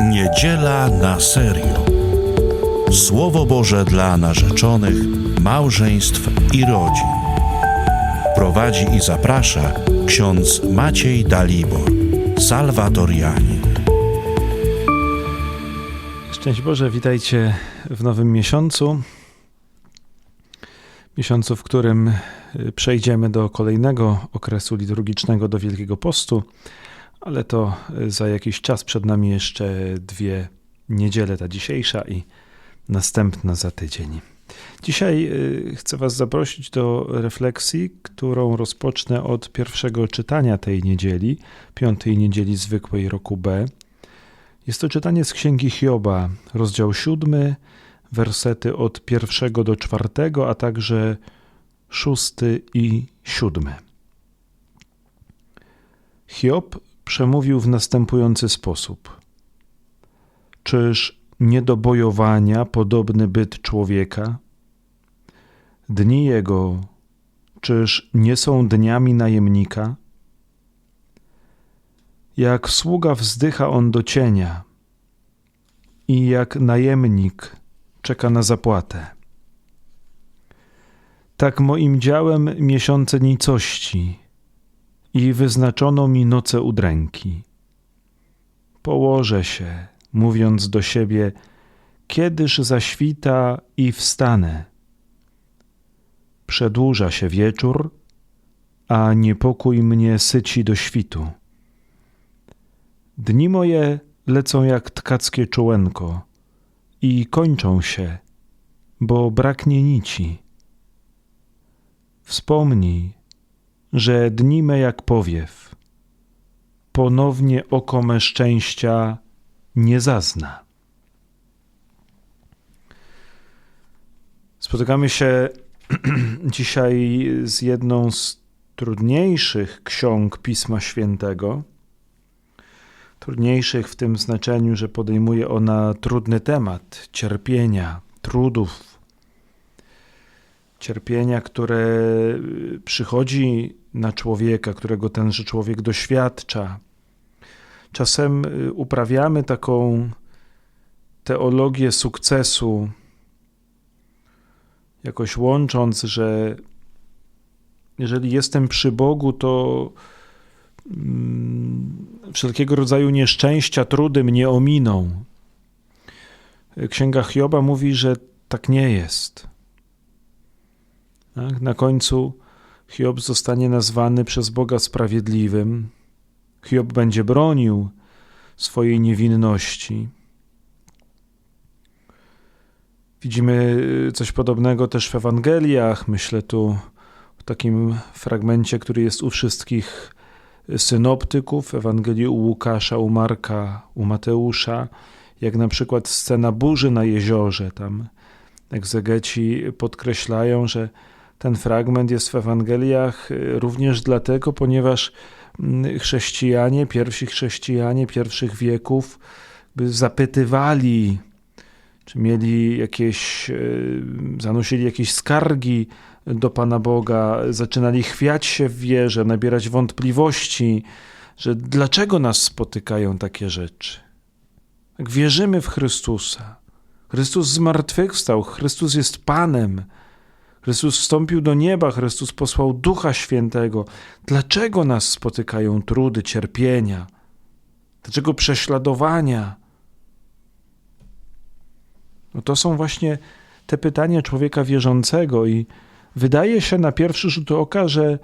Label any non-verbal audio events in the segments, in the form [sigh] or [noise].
Niedziela na serio. Słowo Boże dla narzeczonych, małżeństw i rodzin. Prowadzi i zaprasza ksiądz Maciej Dalibor, salwatorianin. Szczęść Boże, witajcie w nowym miesiącu. Miesiącu, w którym przejdziemy do kolejnego okresu liturgicznego, do Wielkiego Postu, ale to y, za jakiś czas przed nami jeszcze dwie niedziele, ta dzisiejsza i następna za tydzień. Dzisiaj y, chcę Was zaprosić do refleksji, którą rozpocznę od pierwszego czytania tej niedzieli, piątej niedzieli zwykłej roku B. Jest to czytanie z Księgi Hioba, rozdział siódmy, wersety od pierwszego do czwartego, a także szósty i siódmy. Hiob przemówił w następujący sposób: Czyż nie do bojowania podobny byt człowieka? Dni jego, czyż nie są dniami najemnika? Jak sługa wzdycha on do cienia i jak najemnik czeka na zapłatę. Tak moim działem miesiące nicości i wyznaczono mi noce udręki. Położę się, mówiąc do siebie, kiedyż zaświta i wstanę. Przedłuża się wieczór, a niepokój mnie syci do świtu. Dni moje lecą jak tkackie czołenko i kończą się, bo braknie nici. Wspomnij, że dni me jak powiew, ponownie oko me szczęścia nie zazna. Spotykamy się [clears throat] dzisiaj z jedną z trudniejszych ksiąg Pisma Świętego. Trudniejszych w tym znaczeniu, że podejmuje ona trudny temat cierpienia, trudów. Cierpienia, które przychodzi na człowieka, którego tenże człowiek doświadcza. Czasem uprawiamy taką teologię sukcesu, jakoś łącząc, że jeżeli jestem przy Bogu, to wszelkiego rodzaju nieszczęścia, trudy mnie ominą. Księga Hioba mówi, że tak nie jest. Tak? Na końcu Hiob zostanie nazwany przez Boga sprawiedliwym. Hiob będzie bronił swojej niewinności. Widzimy coś podobnego też w Ewangeliach. Myślę tu o takim fragmencie, który jest u wszystkich synoptyków, Ewangelii u Łukasza, u Marka, u Mateusza, jak na przykład scena burzy na jeziorze. Tam egzegeci podkreślają, że ten fragment jest w Ewangeliach również dlatego, ponieważ chrześcijanie, pierwsi chrześcijanie pierwszych wieków zapytywali, czy mieli jakieś, zanosili jakieś skargi do Pana Boga, zaczynali chwiać się w wierze, nabierać wątpliwości, że dlaczego nas spotykają takie rzeczy. Jak wierzymy w Chrystusa, Chrystus zmartwychwstał, Chrystus jest Panem, Chrystus wstąpił do nieba, Chrystus posłał Ducha Świętego. Dlaczego nas spotykają trudy, cierpienia? Dlaczego prześladowania? No to są właśnie te pytania człowieka wierzącego i Wydaje się na pierwszy rzut oka, że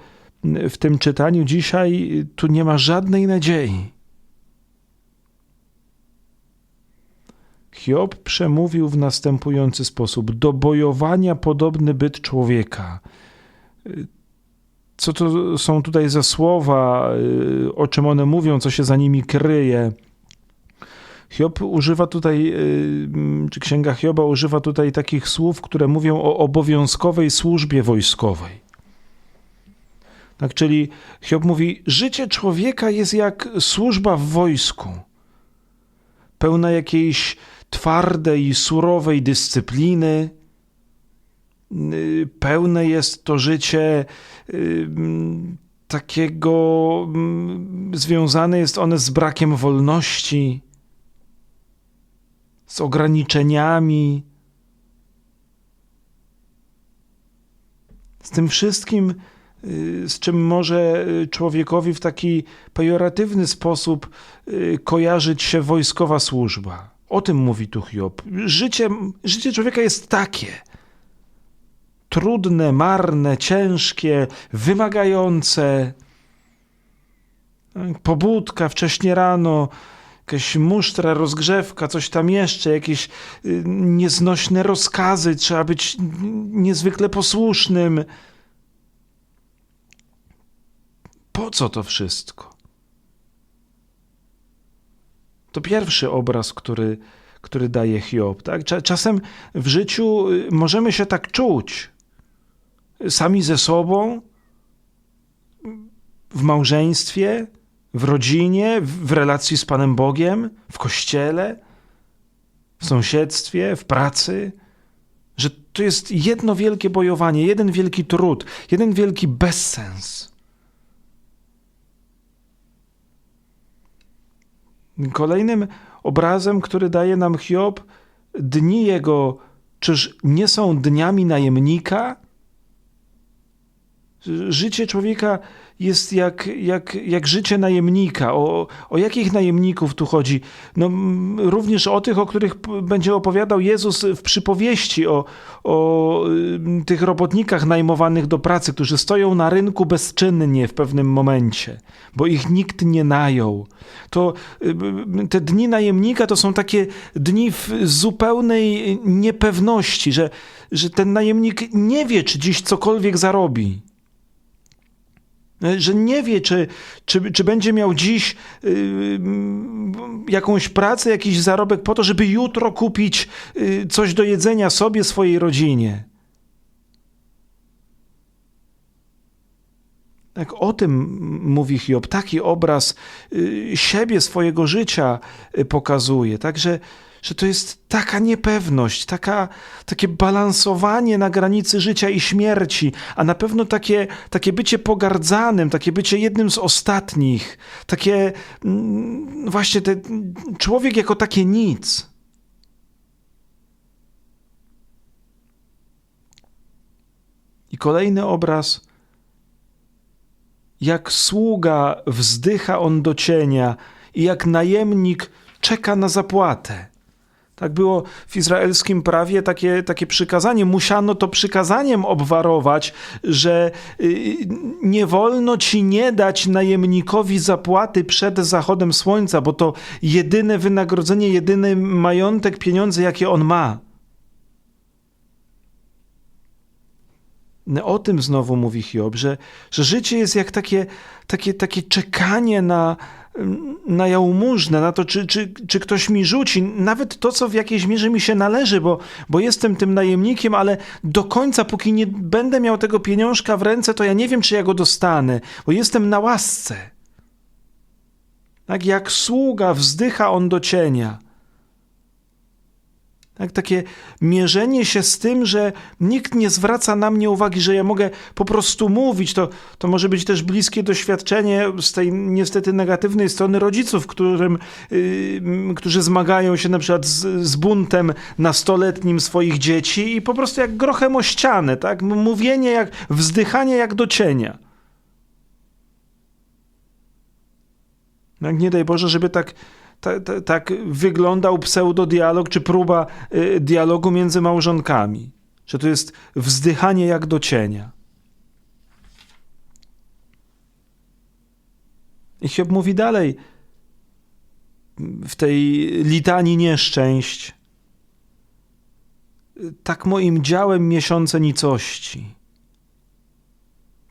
w tym czytaniu dzisiaj tu nie ma żadnej nadziei. Hiob przemówił w następujący sposób: Do bojowania podobny byt człowieka. Co to są tutaj za słowa, o czym one mówią, co się za nimi kryje? Hiob używa tutaj, y, czy księga Hioba używa tutaj takich słów, które mówią o obowiązkowej służbie wojskowej. Tak, czyli Hiob mówi: Życie człowieka jest jak służba w wojsku, pełna jakiejś twardej, surowej dyscypliny. Y, pełne jest to życie y, takiego, związane jest one z brakiem wolności z ograniczeniami, z tym wszystkim, y, z czym może człowiekowi w taki pejoratywny sposób kojarzyć się wojskowa służba. O tym mówi tu Hiob. Życie, życie człowieka jest takie. Trudne, marne, ciężkie, wymagające. Pobudka wcześnie rano, jakaś musztra, rozgrzewka, coś tam jeszcze, jakieś y, nieznośne rozkazy, trzeba być niezwykle posłusznym. Po co to wszystko? To pierwszy obraz, który, który daje Hiob. Tak? Cza- Czasem w życiu y, możemy się tak czuć, sami ze sobą, w małżeństwie, w rodzinie, w relacji z Panem Bogiem, w kościele, w sąsiedztwie, w pracy, że to jest jedno wielkie bojowanie, jeden wielki trud, jeden wielki bezsens. Kolejnym obrazem, który daje nam Hiob, dni jego, czyż nie są dniami najemnika? Życie człowieka jest jak, jak, jak życie najemnika. O, o jakich najemników tu chodzi? No, również o tych, o których będzie opowiadał Jezus w przypowieści, o, o tych robotnikach najmowanych do pracy, którzy stoją na rynku bezczynnie w pewnym momencie, bo ich nikt nie najął. To te dni najemnika to są takie dni w zupełnej niepewności, że, że ten najemnik nie wie, czy dziś cokolwiek zarobi że nie wie, czy, czy, czy będzie miał dziś y, jakąś pracę, jakiś zarobek po to, żeby jutro kupić y, coś do jedzenia sobie, swojej rodzinie. Tak o tym mówi Hiob. Taki obraz y, siebie, swojego życia pokazuje. Także, że to jest taka niepewność, taka, takie balansowanie na granicy życia i śmierci, a na pewno takie, takie bycie pogardzanym, takie bycie jednym z ostatnich, takie mm, właśnie te, człowiek jako takie nic. I kolejny obraz jak sługa wzdycha on do cienia i jak najemnik czeka na zapłatę. Tak było w izraelskim prawie takie, takie przykazanie. Musiano to przykazaniem obwarować, że y, nie wolno ci nie dać najemnikowi zapłaty przed zachodem słońca, bo to jedyne wynagrodzenie, jedyny majątek, pieniądze, jakie on ma. O tym znowu mówi Hiob, że, że życie jest jak takie, takie, takie czekanie na, na jałmużnę, na to, czy, czy, czy ktoś mi rzuci, nawet to, co w jakiejś mierze mi się należy, bo, bo jestem tym najemnikiem, ale do końca, póki nie będę miał tego pieniążka w ręce, to ja nie wiem, czy ja go dostanę, bo jestem na łasce. Tak jak sługa wzdycha on do cienia. Tak, takie mierzenie się z tym, że nikt nie zwraca na mnie uwagi, że ja mogę po prostu mówić. To, to może być też bliskie doświadczenie z tej niestety negatywnej strony rodziców, którym, yy, którzy zmagają się na przykład z, z buntem nastoletnim swoich dzieci i po prostu jak grochem o ścianę, tak? Mówienie jak, wzdychanie jak do cienia. Jak nie daj Boże, żeby tak tak, tak, tak wyglądał pseudodialog, czy próba y, dialogu między małżonkami. Że to jest wzdychanie jak do cienia. I Hiob mówi dalej w tej litanii nieszczęść. Tak moim działem miesiące nicości.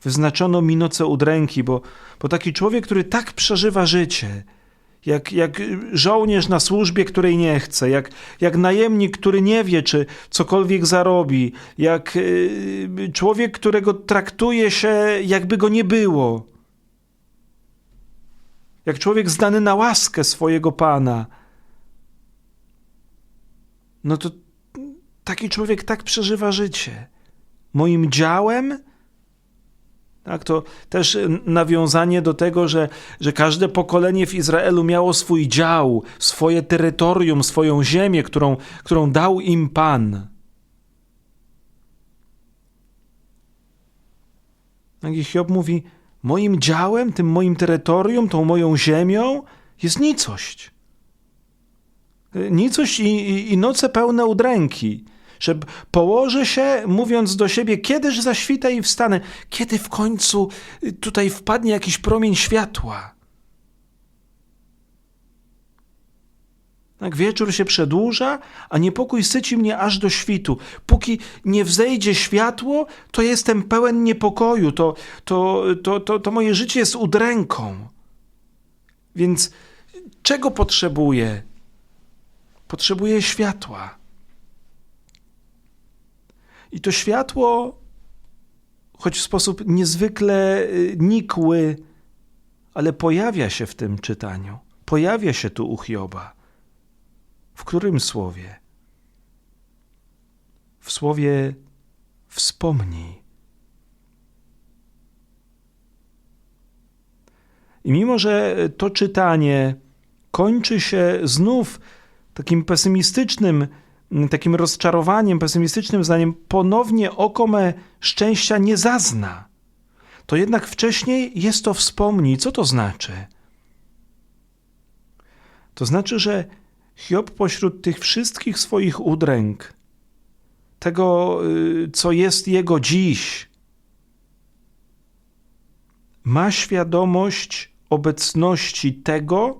Wyznaczono mi noce udręki, bo, bo taki człowiek, który tak przeżywa życie, jak, jak żołnierz na służbie, której nie chce, jak, jak najemnik, który nie wie, czy cokolwiek zarobi, jak y, człowiek, którego traktuje się, jakby go nie było, jak człowiek zdany na łaskę swojego pana. No to taki człowiek tak przeżywa życie. Moim działem, Tak, to też nawiązanie do tego, że, że każde pokolenie w Izraelu miało swój dział, swoje terytorium, swoją ziemię, którą, którą dał im Pan. I Hiob mówi: Moim działem, tym moim terytorium, tą moją ziemią jest nicość. Y, Nicość i, i, i noce pełne udręki że położę się, mówiąc do siebie, kiedyż zaświta i wstanę, kiedy w końcu tutaj wpadnie jakiś promień światła. Tak wieczór się przedłuża, a niepokój syci mnie aż do świtu. Póki nie wzejdzie światło, to jestem pełen niepokoju, to, to, to, to, to moje życie jest udręką. Więc czego potrzebuję? Potrzebuję światła. I to światło, choć w sposób niezwykle y, nikły, ale pojawia się w tym czytaniu. Pojawia się tu u Hioba. W którym słowie? W słowie wspomnij. I mimo, że to czytanie kończy się znów takim pesymistycznym, takim rozczarowaniem, pesymistycznym zdaniem, ponownie oko me szczęścia nie zazna. To jednak wcześniej jest to wspomnij. Co to znaczy? To znaczy, że Hiob pośród tych wszystkich swoich udręk, tego, y, co jest jego dziś, ma świadomość obecności tego,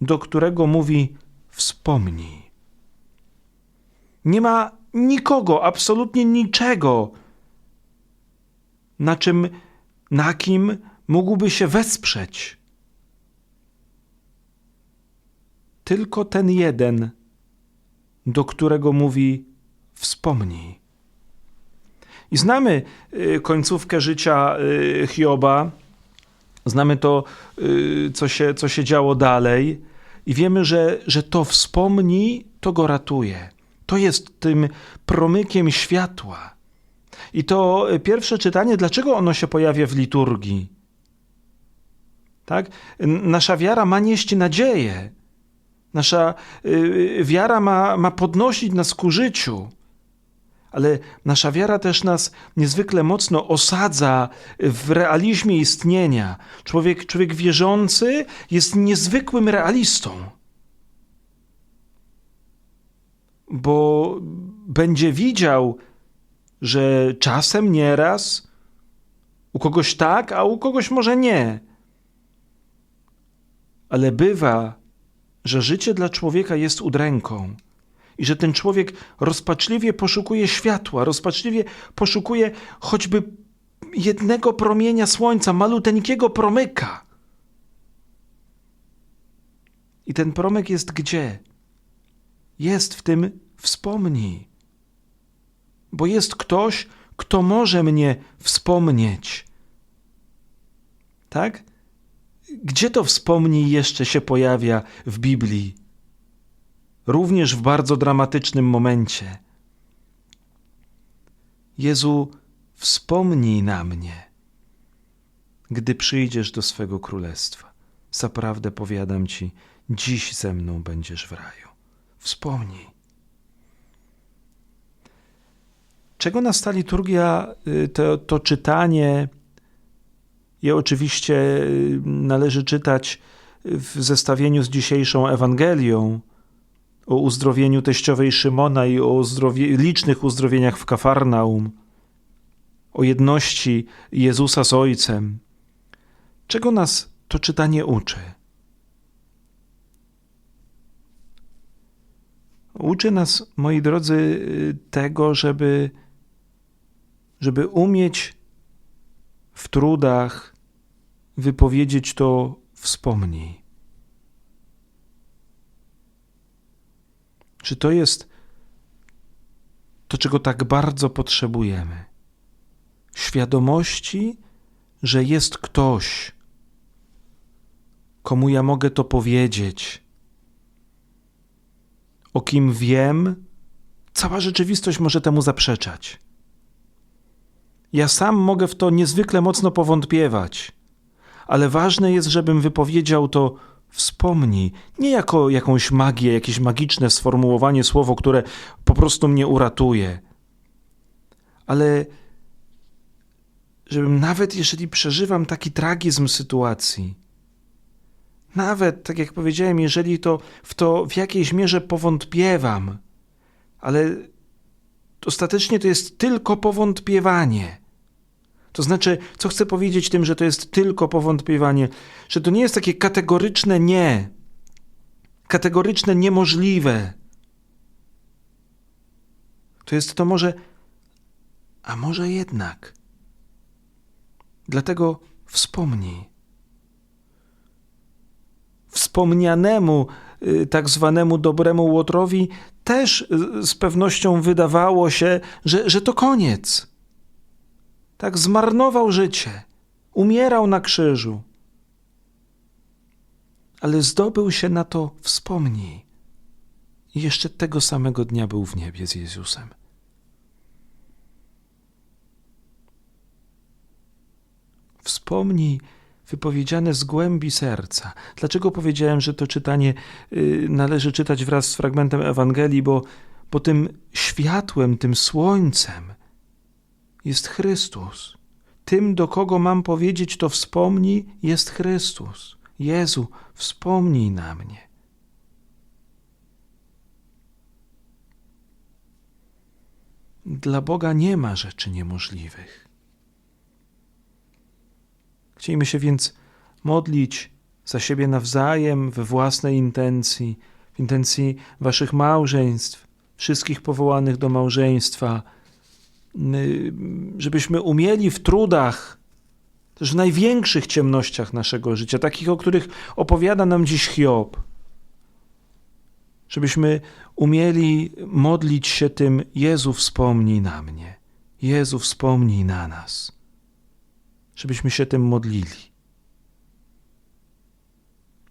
do którego mówi wspomnij. Nie ma nikogo, absolutnie niczego, na czym, na kim mógłby się wesprzeć. Tylko ten jeden, do którego mówi: Wspomnij. I znamy y, końcówkę życia y, Hioba, znamy to, y, co się, co się działo dalej, i wiemy, że, że to wspomnij, to go ratuje. To jest tym promykiem światła. I to pierwsze czytanie, dlaczego ono się pojawia w liturgii? Tak? Nasza wiara ma nieść nadzieję. Nasza y, wiara ma, ma podnosić nas ku życiu. Ale nasza wiara też nas niezwykle mocno osadza w realizmie istnienia. Człowiek, człowiek wierzący jest niezwykłym realistą. Bo będzie widział, że czasem nieraz u kogoś tak, a u kogoś może nie. Ale bywa, że życie dla człowieka jest udręką i że ten człowiek rozpaczliwie poszukuje światła, rozpaczliwie poszukuje choćby jednego promienia słońca, maluteńkiego promyka. I ten promyk jest gdzie? Jest w tym wspomnij. Bo jest ktoś, kto może mnie wspomnieć. Tak? Gdzie to wspomnij jeszcze się pojawia w Biblii? Również w bardzo dramatycznym momencie. Jezu, wspomnij na mnie, gdy przyjdziesz do swego królestwa. Zaprawdę powiadam ci, dziś ze mną będziesz w raju wspomnij. Czego nas ta liturgia, y, to, to czytanie, je oczywiście y, należy czytać w zestawieniu z dzisiejszą Ewangelią o uzdrowieniu teściowej Szymona i o uzdrowie, licznych uzdrowieniach w Kafarnaum, o jedności Jezusa z Ojcem. Czego nas to czytanie uczy? Uczy nas, moi drodzy, tego, żeby, żeby umieć w trudach wypowiedzieć to wspomnij. Czy to jest to, czego tak bardzo potrzebujemy? Świadomości, że jest ktoś, komu ja mogę to powiedzieć o kim wiem, cała rzeczywistość może temu zaprzeczać. Ja sam mogę w to niezwykle mocno powątpiewać, ale ważne jest, żebym wypowiedział to wspomnij, nie jako jakąś magię, jakieś magiczne sformułowanie, słowo, które po prostu mnie uratuje, ale żebym nawet jeżeli przeżywam taki tragizm sytuacji, nawet, tak jak powiedziałem, jeżeli to w to w jakiejś mierze powątpiewam, ale ostatecznie to jest tylko powątpiewanie. To znaczy, co chcę powiedzieć tym, że to jest tylko powątpiewanie, że to nie jest takie kategoryczne nie, kategoryczne niemożliwe. To jest to może, a może jednak. Dlatego wspomnij. Wspomnianemu, y, tak zwanemu dobremu Łotrowi, też y, z pewnością wydawało się, że, że to koniec. Tak zmarnował życie, umierał na krzyżu. Ale zdobył się na to wspomnij. I jeszcze tego samego dnia był w niebie z Jezusem. Wspomnij wypowiedziane z głębi serca. Dlaczego powiedziałem, że to czytanie y, należy czytać wraz z fragmentem Ewangelii? Bo, bo tym światłem, tym słońcem jest Chrystus. Tym, do kogo mam powiedzieć, to wspomnij, jest Chrystus. Jezu, wspomnij na mnie. Dla Boga nie ma rzeczy niemożliwych. Chcielibyśmy się więc modlić za siebie nawzajem, we własnej intencji, w intencji waszych małżeństw, wszystkich powołanych do małżeństwa, y, żebyśmy umieli w trudach, też w największych ciemnościach naszego życia, takich, o których opowiada nam dziś Hiob, żebyśmy umieli modlić się tym: Jezu, wspomnij na mnie, Jezu, wspomnij na nas żebyśmy się tym modlili.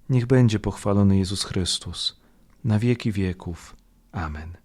Niech będzie pochwalony Jezus Chrystus na wieki wieków. Amen.